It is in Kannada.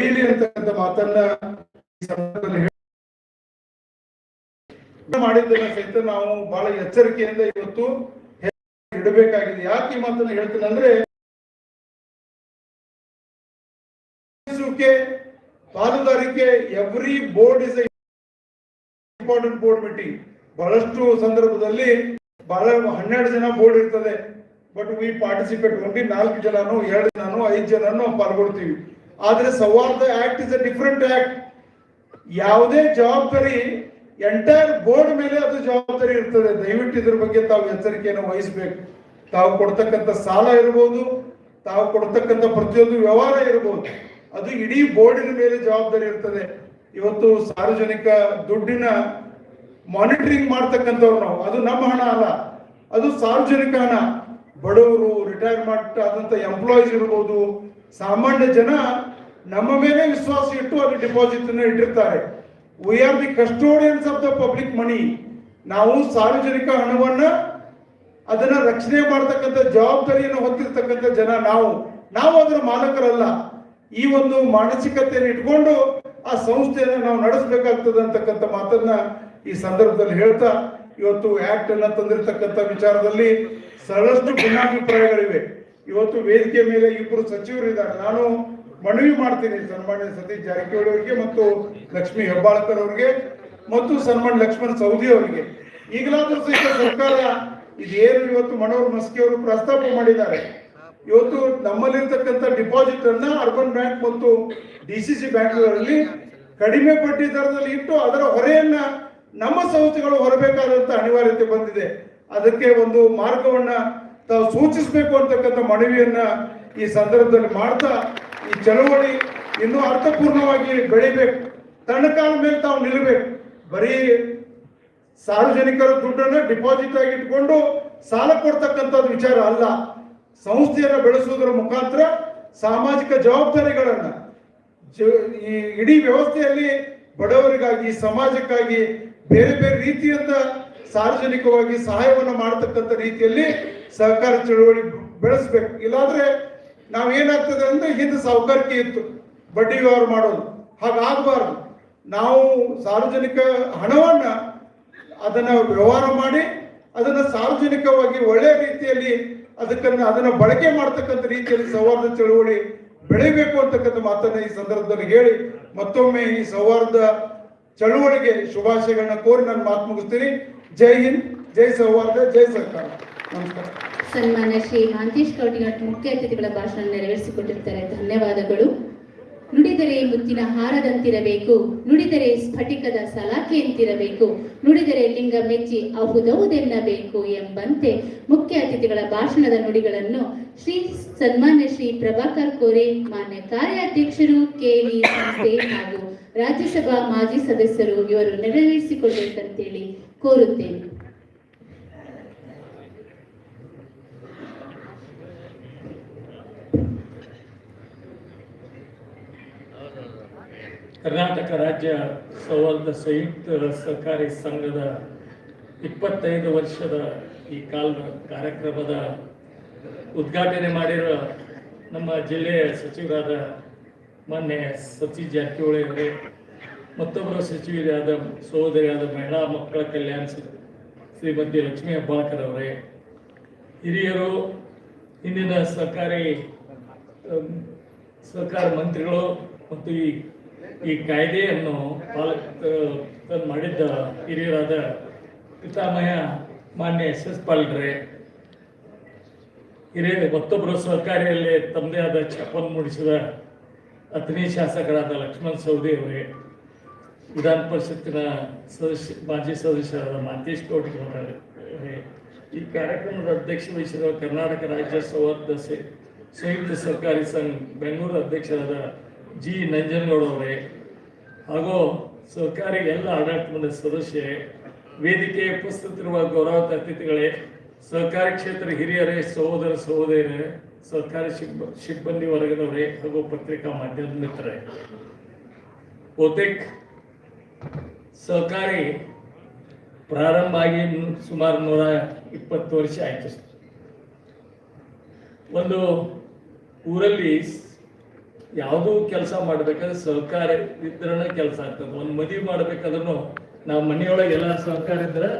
ಬೆಳೀಲಿ ಅಂತ ಮಾತನ್ನ ಹೇಳಿ- ಮಾಡಿದ್ದನ್ನ ಸಹಿತ ನಾವು ಬಹಳ ಎಚ್ಚರಿಕೆಯಿಂದ ಇವತ್ತು ಇಡಬೇಕಾಗಿದೆ. ಯಾಕೆ ಈ ಮಾತನ್ನ ಹೇಳ್ತೇನೆ ಅಂದ್ರೆ ಪಾಲುದಾರಿಕೆ every board is important board meeting ಬಹಳಷ್ಟು ಸಂದರ್ಭದಲ್ಲಿ ಬಹಳ ಹನ್ನೆರಡು ಜನ ಬೋರ್ಡ್ ಇರ್ತದೆ. ಬಟ್ ವಿ ಪಾರ್ಟಿಸಿಪೇಟ್ ಓನ್ಲಿ ನಾಲ್ಕು ಜನನು, ಎರಡು ಜನನು, ಐದು ಜನನು ಪಾಲ್ಗೊಳ್ತೀವಿ. ಆದ್ರೆ ಸೌಹಾರ್ದ act is a different act ಯಾವುದೇ ಜವಾಬ್ದಾರಿ ಎಂಟೈರ್ ಬೋರ್ಡ್ ಮೇಲೆ ಅದು ಜವಾಬ್ದಾರಿ ಇರ್ತದೆ. ದಯವಿಟ್ಟು ಇದ್ರ ಬಗ್ಗೆ ತಾವು ಎಚ್ಚರಿಕೆಯನ್ನು ವಹಿಸಬೇಕು. ತಾವು ಕೊಡ್ತಕ್ಕಂತ ಸಾಲ ಇರ್ಬೋದು, ತಾವು ಕೊಡ್ತಕ್ಕಂಥ ಪ್ರತಿಯೊಂದು ವ್ಯವಹಾರ ಇರ್ಬೋದು. ಅದು ಇಡೀ ಬೋರ್ಡಿನ ಮೇಲೆ ಜವಾಬ್ದಾರಿ ಇರ್ತದೆ. ಇವತ್ತು ಸಾರ್ವಜನಿಕ ದುಡ್ಡಿನ ಮಾನಿಟರಿಂಗ್ ಮಾಡ್ತಕ್ಕಂಥವ್ರು ನಾವು. ಅದು ನಮ್ಮ ಹಣ ಅಲ್ಲ. ಅದು ಸಾರ್ವಜನಿಕ ಹಣ. ಬಡವರು ರಿಟೈರ್ಮೆಂಟ್ ಆದಂತ ಎಂಪ್ಲಾಯೀಸ್ ಇರ್ಬೋದು, ಸಾಮಾನ್ಯ ಜನ ನಮ್ಮ ಮೇಲೆ ವಿಶ್ವಾಸ ಇಟ್ಟು ಅಲ್ಲಿ ಡಿಪಾಸಿಟ್ ಇಟ್ಟಿರ್ತಾರೆ. We are the custodians of the public money ನಾವು ಸಾರ್ವಜನಿಕ ಹಣವನ್ನ ಅದನ್ನ ರಕ್ಷಣೆ ಮಾಡತಕ್ಕಂತ ಜವಾಬ್ದಾರಿಯನ್ನು ಹೊತ್ತಿರ್ತಕ್ಕಂಥ ಜನ ನಾವು. ನಾವು ಅದರ ಮಾಲಕರಲ್ಲ. ಈ ಒಂದು ಮಾನಸಿಕತೆಯನ್ನು ಇಟ್ಕೊಂಡು ಆ ಸಂಸ್ಥೆಯನ್ನು ನಾವು ನಡೆಸಬೇಕಾಗ್ತದೆ ಅಂತಕ್ಕಂಥ ಮಾತನ್ನ ಈ ಸಂದರ್ಭದಲ್ಲಿ ಹೇಳ್ತಾ, ಇವತ್ತು ಆಕ್ಟ್ ಅನ್ನ ತಂದಿರತಕ್ಕಂಥ ವಿಚಾರದಲ್ಲಿ ಸಾಕಷ್ಟು ಭಿನ್ನಾಭಿಪ್ರಾಯಗಳಿವೆ. ಇವತ್ತು ವೇದಿಕೆ ಮೇಲೆ ಇಬ್ಬರು ಸಚಿವರು ಇದ್ದಾರೆ. ನಾನು ಮನವಿ ಮಾಡ್ತೀನಿ ಸನ್ಮಾನ್ಯ ಸತೀಶ್ ಜಾರಕಿಹೊಳಿ ಅವರಿಗೆ ಮತ್ತು ಲಕ್ಷ್ಮೀ ಹೆಬ್ಬಾಳ್ಕರ್ ಅವರಿಗೆ ಮತ್ತು ಸನ್ಮಾನ್ ಲಕ್ಷ್ಮಣ್ ಸೌದಿ ಅವರಿಗೆ. ಈಗಲಾದ್ರೂ ಸಹಿತ ಸರ್ಕಾರ ಇದೇನು ಇವತ್ತು ಮನೋಹರ್ ಮಸ್ಕಿ ಅವರು ಪ್ರಸ್ತಾಪ ಮಾಡಿದ್ದಾರೆ. ಇವತ್ತು ನಮ್ಮಲ್ಲಿರ್ತಕ್ಕಂಥ ಡಿಪಾಸಿಟ್ ಅನ್ನ ಅರ್ಬನ್ ಬ್ಯಾಂಕ್ ಮತ್ತು ಡಿ ಸಿ ಸಿ ಬ್ಯಾಂಕ್ಗಳಲ್ಲಿ ಕಡಿಮೆ ಬಡ್ಡಿ ದರದಲ್ಲಿ ಇಟ್ಟು ಅದರ ಹೊರೆಯನ್ನ ನಮ್ಮ ಸಂಸ್ಥೆಗಳು ಹೊರಬೇಕಾದಂತ ಅನಿವಾರ್ಯತೆ ಬಂದಿದೆ. ಅದಕ್ಕೆ ಒಂದು ಮಾರ್ಗವನ್ನ ತಾವು ಸೂಚಿಸಬೇಕು ಅಂತಕ್ಕಂಥ ಮನವಿಯನ್ನ ಈ ಸಂದರ್ಭದಲ್ಲಿ ಮಾಡ್ತಾ ಈ ಚಳವಳಿ ಇನ್ನೂ ಅರ್ಥಪೂರ್ಣವಾಗಿ ಬೆಳಿಬೇಕು. ತನ್ನ ಕಾಲ ಮೇಲೆ ತಾವು ನಿಲ್ಲಬೇಕು. ಬರೀ ಸಾರ್ವಜನಿಕರ ದುಡ್ಡನ್ನು ಡಿಪಾಸಿಟ್ ಆಗಿ ಇಟ್ಕೊಂಡು ಸಾಲ ಕೊಡ್ತಕ್ಕಂಥದ್ದು ವಿಚಾರ ಅಲ್ಲ. ಸಂಸ್ಥೆಯನ್ನು ಬೆಳೆಸುವುದರ ಮುಖಾಂತರ ಸಾಮಾಜಿಕ ಜವಾಬ್ದಾರಿಗಳನ್ನ ಈ ಇಡೀ ವ್ಯವಸ್ಥೆಯಲ್ಲಿ ಬಡವರಿಗಾಗಿ, ಸಮಾಜಕ್ಕಾಗಿ ಬೇರೆ ಬೇರೆ ರೀತಿಯಿಂದ ಸಾರ್ವಜನಿಕವಾಗಿ ಸಹಾಯವನ್ನು ಮಾಡತಕ್ಕಂಥ ರೀತಿಯಲ್ಲಿ ಸಹಕಾರ ಚಳುವಳಿ ಬೆಳೆಸ್ಬೇಕು. ಇಲ್ಲಾಂದ್ರೆ ನಾವೇನಾಗ್ತದೆ ಅಂದ್ರೆ ಹಿಂದೆ ಸಾಹುಕಾರಿಕೆ ಇತ್ತು. ಬಡ್ಡಿ ವ್ಯವಹಾರ ಮಾಡೋದು. ಹಾಗಾಗಬಾರ್ದು. ನಾವು ಸಾರ್ವಜನಿಕ ಹಣವನ್ನ ಅದನ್ನ ವ್ಯವಹಾರ ಮಾಡಿ ಅದನ್ನ ಸಾರ್ವಜನಿಕವಾಗಿ ಒಳ್ಳೆಯ ರೀತಿಯಲ್ಲಿ ಅದಕ್ಕನ್ನ ಅದನ್ನ ಬಳಕೆ ಮಾಡ್ತಕ್ಕಂಥ ರೀತಿಯಲ್ಲಿ ಸೌಹಾರ್ದ ಚಳುವಳಿ ಬೆಳಿಬೇಕು ಅಂತಕ್ಕಂಥ ಮಾತನ್ನ ಈ ಸಂದರ್ಭದಲ್ಲಿ ಹೇಳಿ ಮತ್ತೊಮ್ಮೆ ಈ ಸೌಹಾರ್ದ ಚಳುವಳಿಗೆ ಶುಭಾಶಯಗಳನ್ನ ಕೋರಿ ನಾನು ಮಾತು ಮುಗಿಸ್ತೀನಿ. ಜೈ ಹಿಂದ್, ಜೈ ಸೌಹಾರ್ದ, ಜೈ ಸರ್ಕಾರ. ನಮಸ್ಕಾರ. ಸನ್ಮಾನ್ಯ ಶ್ರೀ ಮಹಾಂತೇಶ್ ಮುಖ್ಯ ಅತಿಥಿಗಳ ಭಾಷಣ ನೆರವೇರಿಸಿಕೊಟ್ಟಿರ್ತಾರೆ ಧನ್ಯವಾದಗಳು. ನುಡಿದರೆ ಮುತ್ತಿನ ಹಾರದಂತಿರಬೇಕು, ನುಡಿದರೆ ಸ್ಫಟಿಕದ ಸಲಾಖೆಯಂತಿರಬೇಕು ನುಡಿದರೆ ಲಿಂಗ ಮೆಚ್ಚಿ ಅಹುದೌದೆನ್ನಬೇಕು ಎಂಬಂತೆ ಮುಖ್ಯ ಅತಿಥಿಗಳ ಭಾಷಣದ ನುಡಿಗಳನ್ನು ಶ್ರೀ ಸನ್ಮಾನ್ಯ ಶ್ರೀ ಪ್ರಭಾಕರ್ ಕೋರೆ, ಮಾನ್ಯ ಕಾರ್ಯಾಧ್ಯಕ್ಷರು ಕೆವಿ ಸಂಸ್ಥೆ ಹಾಗೂ ರಾಜ್ಯಸಭಾ ಮಾಜಿ ಸದಸ್ಯರು ಇವರು ನೆರವೇರಿಸಿಕೊಳ್ಬೇಕಂತೇಳಿ ಕೋರುತ್ತೇನೆ. ಕರ್ನಾಟಕ ರಾಜ್ಯ ಸೌಹಾರ್ದ ಸಂಯುಕ್ತ ಸಹಕಾರಿ ಸಂಘದ ಇಪ್ಪತ್ತೈದು ವರ್ಷದ ಈ ಕಾಲ ಕಾರ್ಯಕ್ರಮದ ಉದ್ಘಾಟನೆ ಮಾಡಿರುವ ನಮ್ಮ ಜಿಲ್ಲೆಯ ಸಚಿವರಾದ ಮಾನ್ಯ ಸತೀಶ್ ಜಾರಕಿಹೊಳಿ ಅವರೇ ಮತ್ತೊಬ್ಬರ ಸಚಿವರಾದ ಸಹೋದರಿಯಾದ ಮಹಿಳಾ ಮಕ್ಕಳ ಕಲ್ಯಾಣ ಶ್ರೀಮತಿ ಲಕ್ಷ್ಮೀ ಹೆಬ್ಬಾಳ್ಕರ್ ಅವರೇ, ಹಿರಿಯರು ಇಂದಿನ ಸರ್ಕಾರಿ ಸರ್ಕಾರ ಮಂತ್ರಿಗಳು ಮತ್ತು ಈ ಈ ಕಾಯ್ದೆಯನ್ನು ಪಾಲ ಮಾಡಿದ್ದ ಹಿರಿಯರಾದ ಪಿತಾಮಯ ಮಾನ್ಯ ಎಸ್ ಎಸ್ ಪಾಲ್ರೆ ಹಿರಿಯ, ಮತ್ತೊಬ್ಬರು ಸರ್ಕಾರಿಯಲ್ಲಿ ತಮ್ಮದೇ ಆದ ಛಾಪನ್ನು ಮೂಡಿಸಿದ ಅತನಿ ಶಾಸಕರಾದ ಲಕ್ಷ್ಮಣ್ ಸವದಿ ಅವರೇ ವಿಧಾನ ಪರಿಷತ್ತಿನ ಸದಸ್ಯ, ಮಾಜಿ ಸದಸ್ಯರಾದ ಮಾತೇಶ್ ಗೌಡರವರೇ ಈ ಕಾರ್ಯಕ್ರಮದ ಅಧ್ಯಕ್ಷ ವಹಿಸಿರುವ ಕರ್ನಾಟಕ ರಾಜ್ಯ ಸೌಹಾರ್ದ ಸ- ಸಂಯುಕ್ತ ಸರ್ಕಾರಿ ಸಂಘ, ಬೆಂಗಳೂರು ಅಧ್ಯಕ್ಷರಾದ ಜಿ. ನಂಜನಗೌಡ ಅವರೇ. ಹಾಗೂ ಸರ್ಕಾರಿ ಎಲ್ಲ ಆಡಳಿತ ಮಂಡಳಿ ಸದಸ್ಯರೇ ವೇದಿಕೆ ಉಪಸ್ಥಿತಿರುವ ಗೌರವ ಅತಿಥಿಗಳೇ, ಸರ್ಕಾರಿ ಕ್ಷೇತ್ರ ಹಿರಿಯರೇ, ಸಹೋದರ ಸಹೋದರಿಯರೇ, ಸರ್ಕಾರಿ ಸಿಬ್ಬ, ಸಿಬ್ಬಂದಿ ವರ್ಗದವರೇ ಹಾಗೂ ಪತ್ರಿಕಾ ಮಾಧ್ಯಮ ಮಿತ್ರರೇ. ಬಹುತೇಕ ಸಹಕಾರಿ ಪ್ರಾರಂಭ ಆಗಿ ಸುಮಾರು ನೂರ ಇಪ್ಪತ್ತು ವರ್ಷ ಆಯ್ತು ಒಂದು ಊರಲ್ಲಿ ಯಾವುದು ಯಾವುದೂ ಕೆಲಸ ಮಾಡ್ಬೇಕಾದ್ರೆ ಸಹಕಾರ ಇದ್ರನ ಕೆಲಸ ಆಗ್ತದೆ. ಒಂದು ಮದುವೆ ಮಾಡ್ಬೇಕಾದ್ರೂ ನಾವು ಮನೆಯೊಳಗೆ ಎಲ್ಲ ಸಹಕಾರ ಇದ್ರೆ